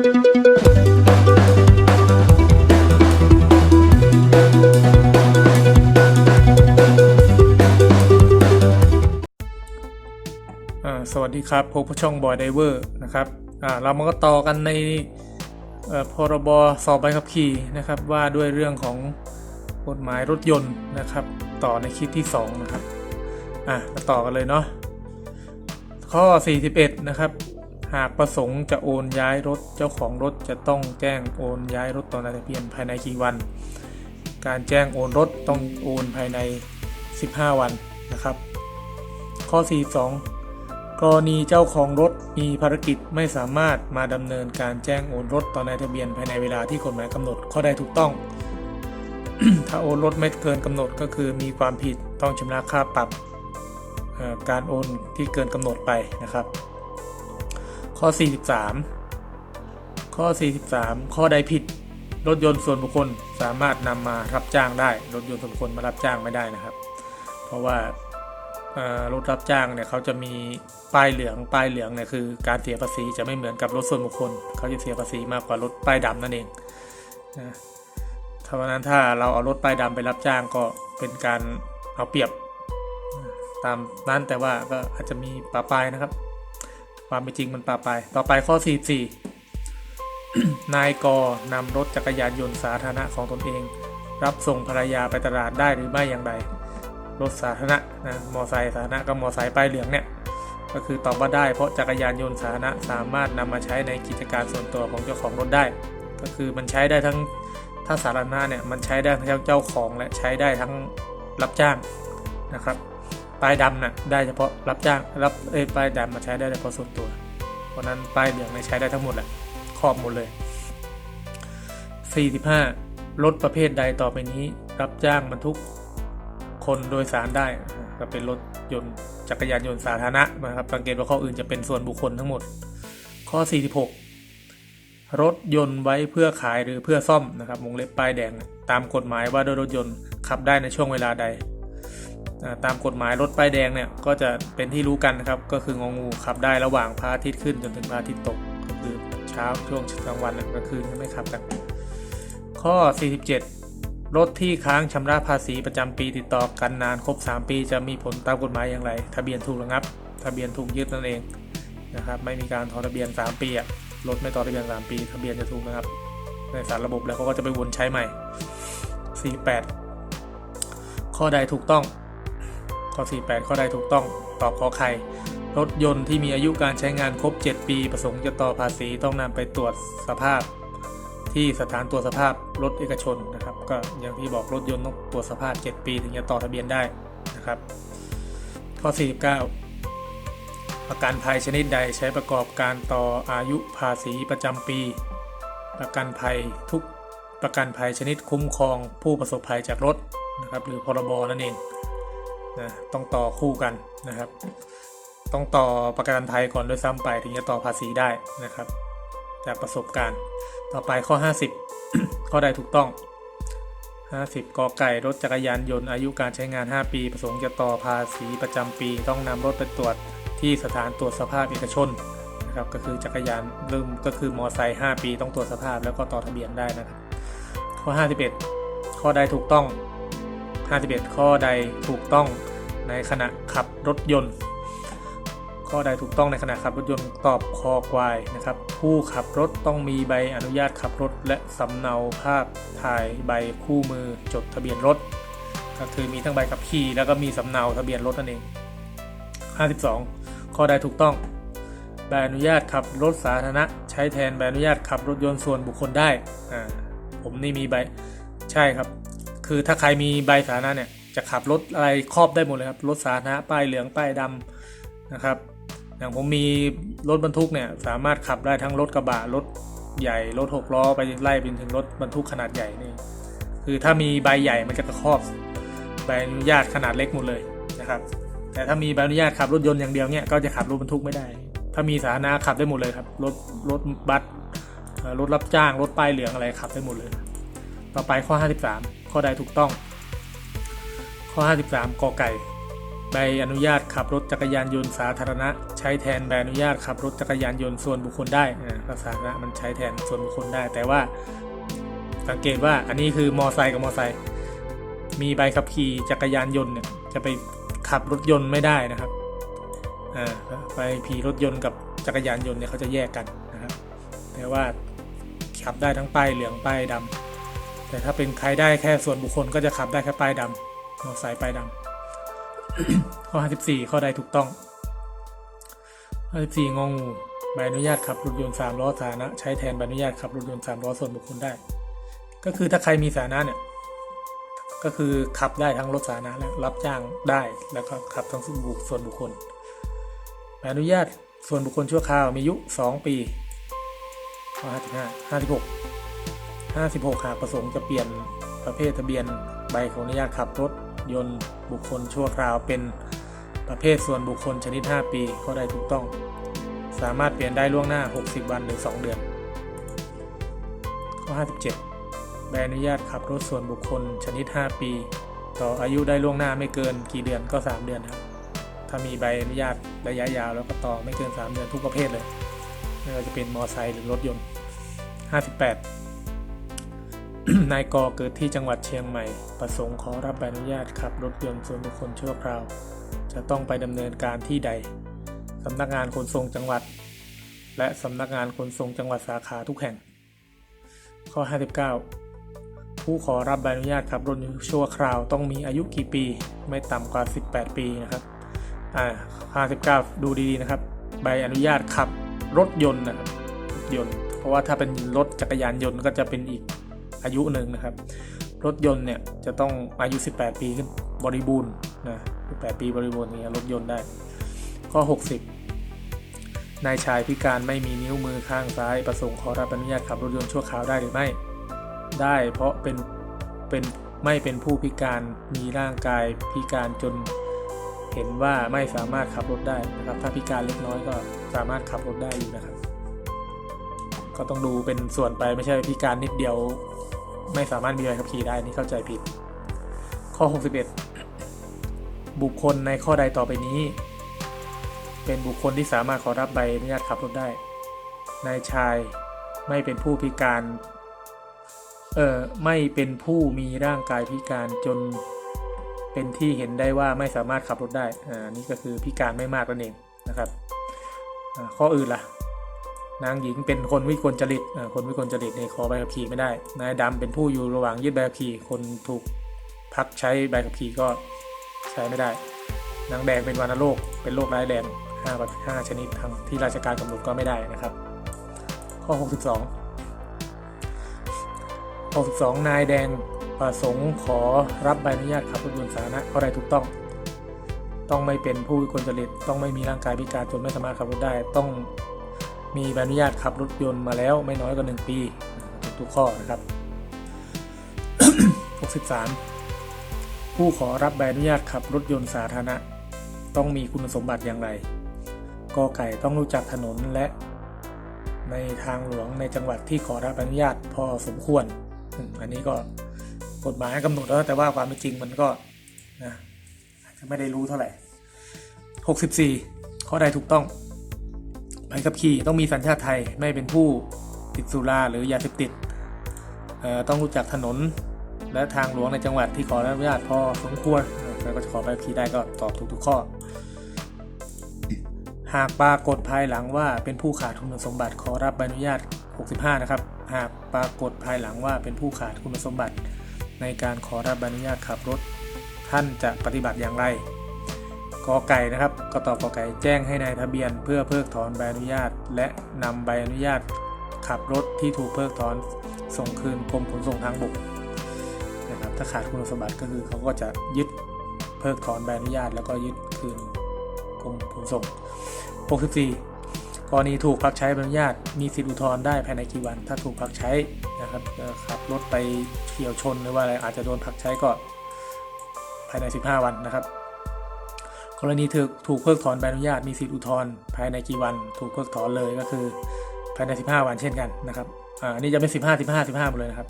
สวัสดีครับพบกับช่องบอยไดเวอร์นะครับเรามาก็ต่อกันในพรบสอบใบขับขี่นะครับ ว่าด้วยเรื่องของกฎหมายรถยนต์นะครับ ต่อในคลิปที่ 2 นะครับ อะมาต่อกันเลยเนาะข้อ 41 นะครับ หากประสงค์จะโอนย้ายรถเจ้าของรถจะต้องแจ้งโอนย้ายรถต่อนายทะเบียนภายในกี่วัน การแจ้งโอนรถต้องโอนภายใน 15 วันนะครับ ข้อ 42 กรณีเจ้าของรถมีภารกิจไม่สามารถมาดำเนินการแจ้งโอนรถต่อนายทะเบียนภายในเวลาที่กฎหมายกำหนดข้อใดถูกต้อง ถ้าโอนรถไม่เกินกำหนดก็คือมีความผิดต้องชำระค่าปรับการโอนที่เกินกำหนดไปนะครับ ข้อ 43 ข้อ 43 ข้อใดผิด รถยนต์ส่วนบุคคลสามารถนำมารับจ้างได้ รถยนต์ส่วนบุคคลมารับจ้างไม่ได้นะครับ เพราะว่ารถรับจ้างเนี่ยเขาจะมีป้ายเหลืองป้ายเหลืองเนี่ยคือการเสียภาษีจะไม่เหมือนกับรถส่วนบุคคล เขาจะเสียภาษีมากกว่ารถป้ายดำนั่นเองนะถ้าวันนั้นถ้าเราเอารถป้ายดำไปรับจ้างก็เป็นการเอาเปรียบตามนั้นแต่ว่าก็อาจจะมีปลาปายนะครับ ความเป็นจริงมันปลาปต่อไปข้อ 44 นายกนำรถจักรยานยนต์สาธารณะของตนเอง รับส่งภรรยาไปตลาดได้หรือไม่อย่างไรรถสาธารณะนะมอไซค์สาธารณะกับมอไซค์ป้ายเหลืองเนี่ยก็คือตอบว่าได้เพราะจักรยานยนต์สาธารณะสามารถนำมาใช้ในกิจการส่วนตัวของเจ้าของรถได้ ก็คือมันใช้ได้ทั้งถ้าสาธารณะเนี่ยมันใช้ได้ทั้งเจ้าของและใช้ได้ทั้งรับจ้างนะครับ ป้ายดำน่ะได้เฉพาะรับจ้างรับเอ้ยป้ายดำมาใช้ได้เฉพาะส่วนตัว เพราะนั้นป้ายเหลืองเนี่ยใช้ได้ทั้งหมดแหละครอบหมดเลย 45 รถประเภทใดต่อไปนี้ รับจ้างบรรทุกคนโดยสารได้ก็เป็นรถยนต์จักรยานยนต์สาธารณะนะครับสังเกตว่าข้ออื่นจะเป็นส่วนบุคคลทั้งหมด ข้อ 46 รถยนต์ไว้เพื่อขายหรือเพื่อซ่อมนะครับวงเล็บป้ายแดง ตามกฎหมายว่าด้วยรถยนต์ขับได้ในช่วงเวลาใด ตามกฎหมายรถป้ายแดงเนี่ยก็จะเป็นที่รู้กันนะครับ ก็คืององูขับได้ระหว่างพระอาทิตย์ขึ้นจนถึงพระอาทิตย์ตกก็คือเช้าช่วงกลางวันน่ะกลางคืนไม่ขับกันข้อ 47 รถที่ค้างชำระภาษีประจำปีติดต่อกันนานครบ 3 ปี จะมีผลตามกฎหมายอย่างไร ทะเบียนถูกระงับ ทะเบียนถูกยึดนั่นเองนะครับไม่มีการถอนทะเบียน 3 ปีอะรถไม่ต่อทะเบียน 3 ปี ทะเบียนจะถูกระงับ ในสารระบบแล้วเขาก็จะไปวนใช้ใหม่ 48 ข้อใดถูกต้อง ข้อ 48 ข้อใดถูกต้องตอบขอไข่รถยนต์ที่มีอายุการใช้งานครบ 7 ปี ประสงค์จะต่อภาษีต้องนำไปตรวจสภาพ ที่สถานตรวจสภาพรถเอกชนนะครับ ก็อย่างที่บอกรถยนต์ต้องตรวจสภาพ 7 ปี ถึงจะต่อทะเบียนได้นะครับ ข้อ 49 ประกันภัยชนิดใดใช้ประกอบการต่ออายุภาษีประจำปี ประกันภัยทุกประกันภัยชนิดคุ้มครองผู้ประสบภัยจากรถนะครับหรือพรบนั่นเอง นะต้องต่อคู่กันนะครับ ต้องต่อประกันภัยก่อนด้วยซ้ำไป ถึงจะต่อภาษีได้นะครับ จากประสบการณ์ต่อไปข้อ 50 ข้อใดถูกต้อง 50กอไก่รถจักรยานยนต์อายุการใช้งาน 5 ปี ประสงค์จะต่อภาษีประจำปี ต้องนำรถไปตรวจที่สถานตรวจสภาพเอกชนนะครับก็คือจักรยานเริ่มก็คือมอไซค์5ปีต้องตรวจสภาพแล้วก็ต่อทะเบียนได้นะครับข้อ 51 ข้อใดถูกต้อง 51 ข้อใดถูกต้อง ในขณะขับรถยนต์ ข้อใดถูกต้องในขณะขับรถยนต์ตอบคอควายนะครับ ผู้ขับรถต้องมีใบอนุญาตขับรถ และสำเนาภาพถ่ายใบคู่มือจดทะเบียนรถ ก็คือมีทั้งใบขับขี่แล้วก็มีสำเนาทะเบียนรถนั่นเอง 52 ข้อใดถูกต้องใบอนุญาตขับรถสาธารณะใช้แทนใบอนุญาตขับรถยนต์ส่วนบุคคลได้ อ่า ผมนี่มีใบ ใช่ครับ คือถ้าใครมีใบสาธารณะเนี่ย จะขับรถอะไรครอบได้หมดเลยครับรถสาธารณะป้ายเหลืองป้ายดำนะครับ อย่างผมมีรถบรรทุกเนี่ยสามารถขับได้ทั้งรถกระบะรถใหญ่รถหกล้อไปไล่ไปถึงรถบรรทุกขนาดใหญ่นี่คือถ้ามีใบใหญ่มันจะครอบใบอนุญาตขนาดเล็กหมดเลยนะครับ แต่ถ้ามีใบอนุญาตขับรถยนต์อย่างเดียวเนี่ยก็จะขับรถบรรทุกไม่ได้ ถ้ามีสาธารณะขับได้หมดเลยครับรถรถบัสรถรับจ้างรถป้ายเหลืองอะไรขับได้หมดเลย ต่อไปข้อ 53 ข้อใดถูกต้อง ข้อ 53 กไก่ ใบอนุญาตขับรถจักรยานยนต์สาธารณะ ใช้แทนใบอนุญาตขับรถจักรยานยนต์ส่วนบุคคลได้อ่าก็สาธารณะมันใช้แทนส่วนบุคคลได้ แต่ว่า สังเกตว่าอันนี้คือมอไซค์กับมอไซค์มีใบขับขี่จักรยานยนต์เนี่ยจะไปขับรถยนต์ไม่ได้นะครับอ่าไปขี่รถยนต์กับจักรยานยนต์เนี่ยเขาจะแยกกันนะครับ แต่ว่าขับได้ทั้งป้ายเหลืองป้ายดำแต่ถ้าเป็นใครได้แค่ส่วนบุคคลก็จะขับได้แค่ป้ายดำ มอไซค์ป้ายดำข้อ 54 ข้อใดถูกต้องข้อ54 งองูใบอนุญาตขับรถยนต์3ล้อสาธารณะใช้แทนใบอนุญาตขับรถยนต์3ล้อส่วนบุคคลได้ ก็คือถ้าใครมีสาธารณะเนี่ยก็คือขับได้ทั้งรถสาธารณะและรับจ้างได้แล้วก็ขับทั้งส่วนบุคส่วนบุคคลใบอนุญาตส่วนบุคคลชั่วคราวมีอายุ 2 ปีข้อ55 56 56หากประสงค์จะเปลี่ยนประเภททะเบียนใบขออนุญาตขับรถ ยนต์บุคคลชั่วคราวเป็นประเภทส่วนบุคคลชนิด 5 ปีข้อใดถูกต้อง สามารถเปลี่ยนได้ล่วงหน้า 60 วันหรือ 2 เดือน ข้อ 57 ใบอนุญาตขับรถส่วนบุคคลชนิด 5 ปี ต่ออายุได้ล่วงหน้าไม่เกินกี่เดือนก็ 3 เดือนครับ ถ้ามีใบอนุญาตระยะยาวแล้วก็ต่อไม่เกิน 3 เดือนทุกประเภทเลยไม่ว่าจะเป็นมอไซค์หรือรถยนต์ 58 นายกอเกิดที่จังหวัดเชียงใหม่ ประสงค์ขอรับใบอนุญาตขับรถยนต์ส่วนบุคคลชั่วคราว จะต้องไปดำเนินการที่ใดสำนักงานขนส่งจังหวัด และสำนักงานขนส่งจังหวัดสาขาทุกแห่ง ข้อ 59 ผู้ขอรับใบอนุญาตขับรถชั่วคราว ต้องมีอายุกี่ปี ไม่ต่ำกว่า 18 ปีนะครับอ่า59 ดูดีๆนะครับ ใบอนุญาตขับรถยนต์นะครับรถยนต์ เพราะว่าถ้าเป็นรถจักรยานยนต์ก็จะเป็นอีก อายุหนึ่งนะครับ รถยนต์เนี่ยจะต้องอายุ 18 ปีขึ้นบริบูรณ์นะ18 ปีบริบูรณ์เนี่ยรถยนต์ได้ ข้อ 60 นายชายพิการไม่มีนิ้วมือข้างซ้ายประสงค์ขอรับอนุญาตขับรถยนต์ชั่วคราวได้หรือไม่ ได้เพราะเป็นเป็นไม่เป็นผู้พิการมีร่างกายพิการจนเห็นว่าไม่สามารถขับรถได้นะครับ ถ้าพิการเล็กน้อยก็สามารถขับรถได้อยู่นะครับ ก็ต้องดูเป็นส่วนไปไม่ใช่พิการนิดเดียว ไม่สามารถมีใบขับขี่ได้นี่เข้าใจผิด ข้อ 61 บุคคลในข้อใดต่อไปนี้ เป็นบุคคลที่สามารถขอรับใบอนุญาตขับรถได้ นายชายไม่เป็นผู้พิการ เอ่อ ไม่เป็นผู้มีร่างกายพิการจนเป็นที่เห็นได้ว่าไม่สามารถขับรถได้ อ่า นี่ก็คือพิการไม่มากนั่นเองนะครับ ข้ออื่นล่ะ นางหญิงเป็นคนวิกลจริตคนวิกลจริตในขอใบขับขี่ไม่ได้ นายดำเป็นผู้อยู่ระหว่างยึดใบขับขี่ คนถูกพักใช้ใบขับขี่ก็ใช้ไม่ได้ นางแดงเป็นวัณโรค เป็นโรคร้ายแรง5ประ5ชนิดทางที่ราชการกำหนดก็ไม่ได้นะครับ ข้อ 62 62 นายแดงประสงค์ขอรับใบอนุญาตขับรถยนต์สาธารณะข้อใดถูกต้อง ต้องไม่เป็นผู้วิกลจริต ต้องไม่มีร่างกายพิการจนไม่สามารถขับรถได้ ต้อง มีใบอนุญาตขับรถยนต์มาแล้วไม่น้อยกว่า 1 ปี ทุกข้อนะครับ 63 ผู้ขอรับใบอนุญาตขับรถยนต์สาธารณะ ต้องมีคุณสมบัติอย่างไรกอไก่ต้องรู้จักถนนและ ในทางหลวงในจังหวัดที่ขอรับอนุญาตพอสมควร อันนี้ก็กฎหมายกำหนดแล้วแต่ว่าความเป็นจริงมันก็นะอาจจะไม่ได้รู้เท่าไหร่ 64 ข้อใดถูกต้อง ใบขับขี่ต้องมีสัญชาติไทยไม่เป็นผู้ติดสุราหรือยาเสพติดต้องรู้จักถนนและทางหลวงในจังหวัดที่ขออนุญาตพอสมควรแล้วก็จะขอใบขับขี่ได้ก็ตอบทุกๆข้อ หากปรากฏภายหลังว่าเป็นผู้ขาดคุณสมบัติขอรับใบอนุญาต 65 นะครับ หากปรากฏภายหลังว่าเป็นผู้ขาดคุณสมบัติในการขอรับใบอนุญาตขับรถ ท่านจะปฏิบัติอย่างไร อไก่นะครับกตอบกอไก่แจ้งให้นายทะเบียน เพื่อเพิกถอนใบอนุญาต และนำใบอนุญาต ขับรถที่ถูกเพิกถอนส่งคืนกรมขนส่งทางบกนะครับถ้าขาดคุณสมบัติก็คือเขาก็จะยึดเพิกถอนใบอนุญาต แล้วก็ยึดคืนกรมขนส่ง 64 กรณีถูกพักใช้ใบอนุญาต มีสิทธิอุทธรณ์ได้ภายในกี่วัน ถ้าถูกพักใช้นะครับขับรถไปเฉี่ยวชนหรือว่าอะไรอาจจะโดนพักใช้ก็ภายใน 15 วันนะครับ กรณีถูกถูกเพิกถอนใบอนุญาตมีสิทธิอุทธรณ์ภายในกี่วัน ถูกเพิกถอนเลยก็คือภายใน 15 วันเช่นกันนะครับอ่านี่จะเป็น 15 15 15หมดเลยนะครับ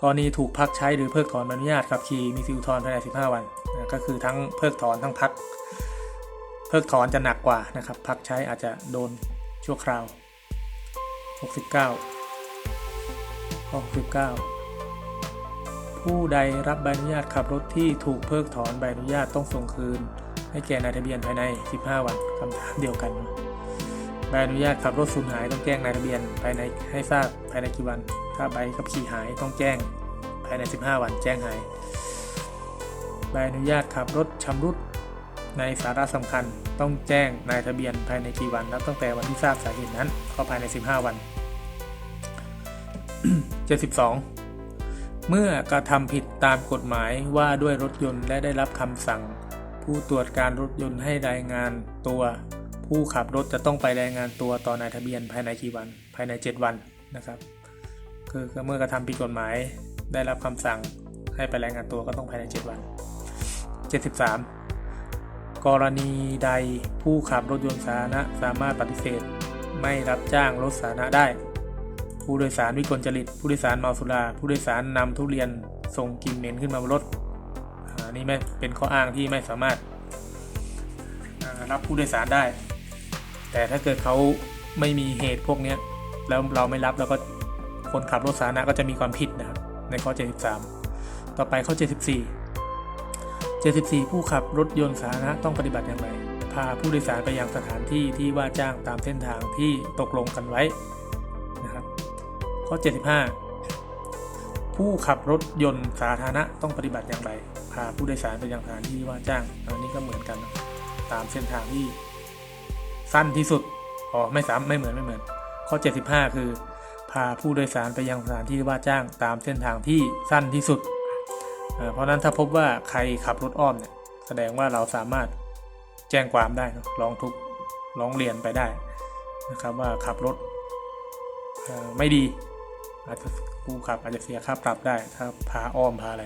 กรณีถูกพักใช้หรือเพิกถอนใบอนุญาตขับขี่มีสิทธิอุทธรณ์ภายใน 15 วันนะก็คือทั้งเพิกถอนทั้งพัก เพิกถอนจะหนักกว่านะครับพักใช้อาจจะโดนชั่วคราว 69ข้อ69ผู้ใดรับใบอนุญาตขับรถที่ถูกเพิกถอนใบอนุญาตต้องส่งคืน ให้แก่นายทะเบียนภายใน 15 วันคำถามเดียวกันใบอนุญาตขับรถสูญหายต้องแจ้งนายทะเบียนภายในให้ทราบภายในกี่วัน ถ้าใบขับขี่หายต้องแจ้งภายใน 15 วัน แจ้งหายใบอนุญาตขับรถชำรุดในสาระสำคัญต้องแจ้งนายทะเบียนภายในกี่วันนับตั้งแต่วันที่ทราบสาเหตุนั้น ก็ภายใน 15 วัน 72 เมื่อกระทำผิดตามกฎหมายว่าด้วยรถยนต์และได้รับคำสั่ง ผู้ตรวจการรถยนต์ให้รายงานตัว ผู้ขับรถจะต้องไปรายงานตัวต่อนายทะเบียนภายในกี่วัน ภายใน 7 วันนะครับคือเมื่อกระทำผิดกฎหมายได้รับคำสั่งให้ไปรายงานตัวก็ต้องภายใน 7 วัน 73 กรณีใดผู้ขับรถยนต์สาธารณะสามารถปฏิเสธ ไม่รับจ้างรถสาธารณะได้ ผู้โดยสารวิกลจริต ผู้โดยสารเมาสุรา ผู้โดยสารนำทุเรียนส่งกลิ่นเหม็นขึ้นมาบนรถ อันนี้ไม่เป็นข้ออ้างที่ไม่สามารถรับผู้โดยสารได้ แต่ถ้าเกิดเขาไม่มีเหตุพวกนี้แล้วเราไม่รับแล้วก็คนขับรถสาธารณะก็จะมีความผิดนะครับในข้อ 73 ต่อไปข้อ 74 74 ผู้ขับรถยนต์สาธารณะต้องปฏิบัติอย่างไร พาผู้โดยสารไปยังสถานที่ที่ว่าจ้างตามเส้นทางที่ตกลงกันไว้นะครับ ข้อ 75 ผู้ขับรถยนต์สาธารณะต้องปฏิบัติอย่างไราผู้โดยสารไปยังสถานที่ว่าจ้างอันนี้ก็เหมือนกัน ตามเส้นทางที่สั้นที่สุดอ๋อไม่ซ้ำไม่เหมือนไม่เหมือน ข้อ 75 คือ พาผู้โดยสารไปยังสถานที่ว่าจ้างตามเส้นทางที่สั้นที่สุดเเพราะนั้นถ้าพบว่าใครขับรถอ้อมเนี่ยแสดงว่าเราสามารถแจ้งความได้นะร้องทุกร้องเรียนไปได้นะครับว่าขับรถไม่ดีอาจจะผู้ขับอาจจะเสียค่าปรับได้ ถ้าพาอ้อมพาอะไร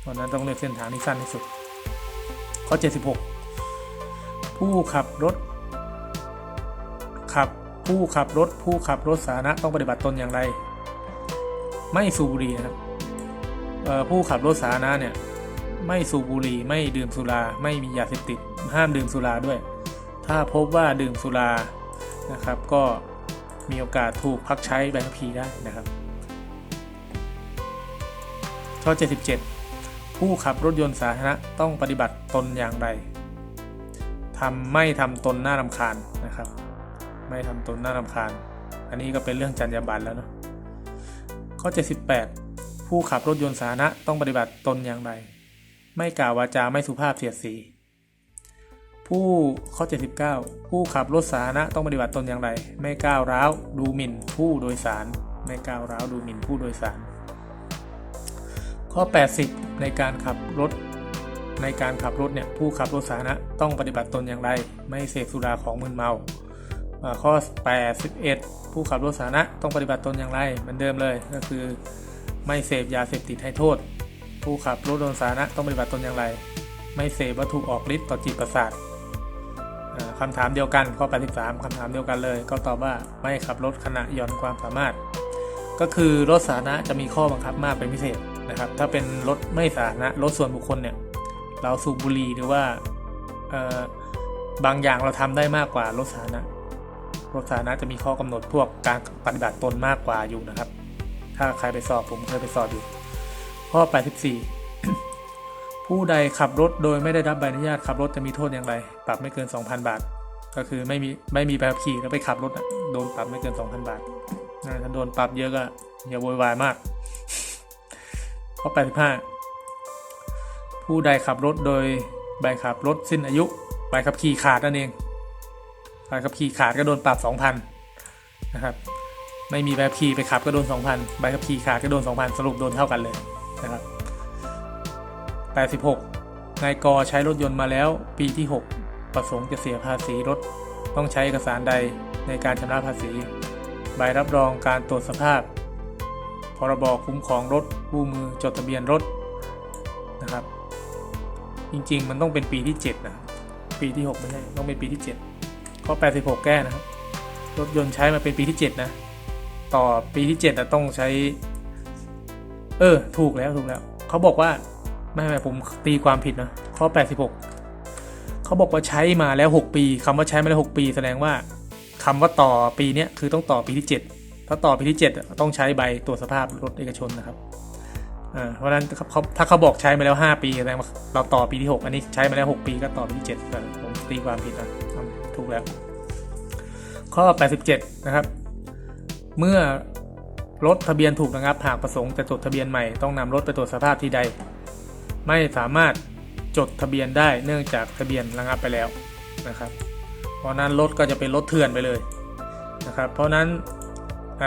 เพราะนั้นต้องเลือกเส้นทางที่สั้นที่สุด ข้อ 76 ผู้ขับรถ ขับผู้ขับรถ ผู้ขับรถสาธารณะต้องปฏิบัติตนอย่างไร ไม่สูบบุหรี่นะครับผู้ขับรถสาธารณะเนี่ยไม่สูบบุหรี่ไม่ดื่มสุรา ไม่มียาเสพติด ห้ามดื่มสุราด้วย ถ้าพบว่าดื่มสุรานะครับ ก็มีโอกาสถูกพักใช้ใบขับขี่ได้นะครับข้อ77 ผู้ขับรถยนต์สาธารณะต้องปฏิบัติตนอย่างไรทำไม่ทำตนน่ารำคาญนะครับ ไม่ทำตนน่ารำคาญ อันนี้ก็เป็นเรื่องจรรยาบรรณแล้วเนาะข้อ 78 ผู้ขับรถยนต์สาธารณะต้องปฏิบัติตนอย่างไร ไม่กล่าววาจาไม่สุภาพเสียดสี ผู้ข้อ 79 ผู้ขับรถสาธารณะต้องปฏิบัติตนอย่างไร ไม่ก้าวร้าวดูหมิ่นผู้โดยสาร ไม่ก้าวร้าวดูหมิ่นผู้โดยสาร ข้อ 80 ในการขับรถ ในการขับรถเนี่ยผู้ขับรถสาธารณะต้องปฏิบัติตนอย่างไร ไม่เสพสุราของมึนเมาอ่าข้อ 81 ผู้ขับรถสาธารณะต้องปฏิบัติตนอย่างไรเหมือนเดิมเลยก็คือ ไม่เสพยาเสพติดให้โทษ ผู้ขับรถยนสาธารณะต้องปฏิบัติตนอย่างไร ไม่เสพวัตถุออกฤทธิ์ต่อจิตประสาทคำถามเดียวกันข้อ 83 คำถามเดียวกันเลย ก็ตอบว่าไม่ขับรถขณะหย่อนความสามารถ ก็คือรถสาธารณะจะมีข้อบังคับมากเป็นพิเศษ นะครับ ถ้าเป็นรถไม่สาธารณะรถส่วนบุคคลเนี่ย เราสูบบุหรี่หรือว่าบางอย่างเราทำได้มากกว่ารถสาธารณะรถสาธารณะจะมีข้อกำหนดพวกการปฏิบัติตนมากกว่าอยู่นะครับ ถ้าใครไปสอบผมเคยไปสอบอยู่ ข้อ 84 ผู้ใดขับรถโดยไม่ได้รับใบอนุญาตขับรถจะมีโทษอย่างไร ปรับไม่เกิน 2,000 บาท ก็คือไม่มีไม่มีใบขับขี่แล้วไปขับรถโดนปรับไม่เกิน 2,000 บาทถ้าโดนปรับเยอะก็อย่าโวยวายมาก ข้อ 85 ผู้ใดขับรถโดยใบขับรถสิ้นอายุใบขับขี่ขาดนั่นเองใบขับขี่ขาดก็โดนปรับ 2,000 นะครับ ไม่มีใบขับขี่ไปขับก็โดน 2,000 ใบขับขี่ขาดก็โดน 2,000 สรุปโดนเท่ากันเลยนะครับ 86 นายกใช้รถยนต์มาแล้วปีที่ 6 ประสงค์จะเสียภาษีรถ ต้องใช้เอกสารใดในการชำระภาษี ใบรับรองการตรวจสภาพ พรบคุ้มครองรถผู้มือจดทะเบียนรถนะครับ จริงๆ มันต้องเป็นปีที่ 7 นะ ปีที่ 6 ไม่ใช่ต้องเป็นปีที่ 7 ข้อ 86 แก้นะครับ รถยนต์ใช้มาเป็นปีที่ 7 นะ ต่อปีที่7นะต้องใช้ เออ ถูกแล้วถูกแล้ว เขาบอกว่า ไม่ไม่ผมตีความผิดนะ ข้อ 86 เขาบอกว่าใช้มาแล้ว 6 ปีคำว่าใช้มาแล้ว 6 ปี แสดงว่าคำว่าต่อปีเนี้ยคือต้องต่อปีที่ 7 ถ้าต่อปีที่ 7 ต้องใช้ใบตรวจสภาพรถเอกชนนะครับเพราะฉะนั้นเขาถ้าเขาบอกใช้มาแล้ว 5 ปีแสดงว่าเราต่อปีที่ 6 อันนี้ใช้มาแล้ว 6 ปีก็ต่อปีที่7แต่ผมตีความผิดนะถูกแล้ว ข้อ 87 นะครับ เมื่อรถทะเบียนถูกระงับหากประสงค์จะจดทะเบียนใหม่ต้องนำรถไปตรวจสภาพที่ใด ไม่สามารถจดทะเบียนได้เนื่องจากทะเบียนระงับไปแล้วนะครับ เพราะนั้นรถก็จะเป็นรถเถื่อนไปเลยนะครับ เพราะนั้น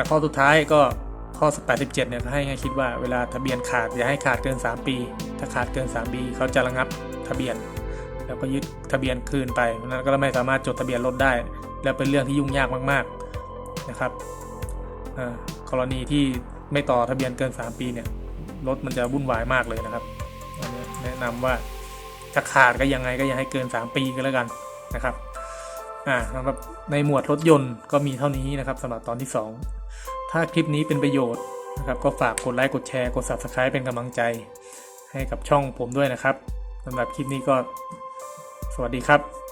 ข้อสุดท้ายก็ข้อ 87 เนี่ยให้ให้คิดว่าเวลาทะเบียนขาดอย่าให้ขาดเกิน 3 ปี ถ้าขาดเกิน 3 ปีเขาจะระงับทะเบียน แล้วก็ยึดทะเบียนคืนไปเพราะนั้นก็ไม่สามารถจดทะเบียนรถได้ แล้วเป็นเรื่องที่ยุ่งยากมากๆนะครับกรณีที่ไม่ต่อทะเบียนเกิน 3 ปีเนี่ยรถมันจะวุ่นวายมากเลยนะครับนนแนะนำว่าจะขาดก็ยังไงก็อย่าให้เกิน 3 ปีก็แล้วกันนะครับอ่าสำหรับในหมวดรถยนต์ก็มีเท่านี้นะครับสำหรับตอนที่ 2 ถ้าคลิปนี้เป็นประโยชน์นะครับก็ฝากกดไลค์กดแชร์กด subscribe เป็นกำลังใจ ให้กับช่องผมด้วยนะครับสำหรับคลิปนี้ก็ สวัสดีครับ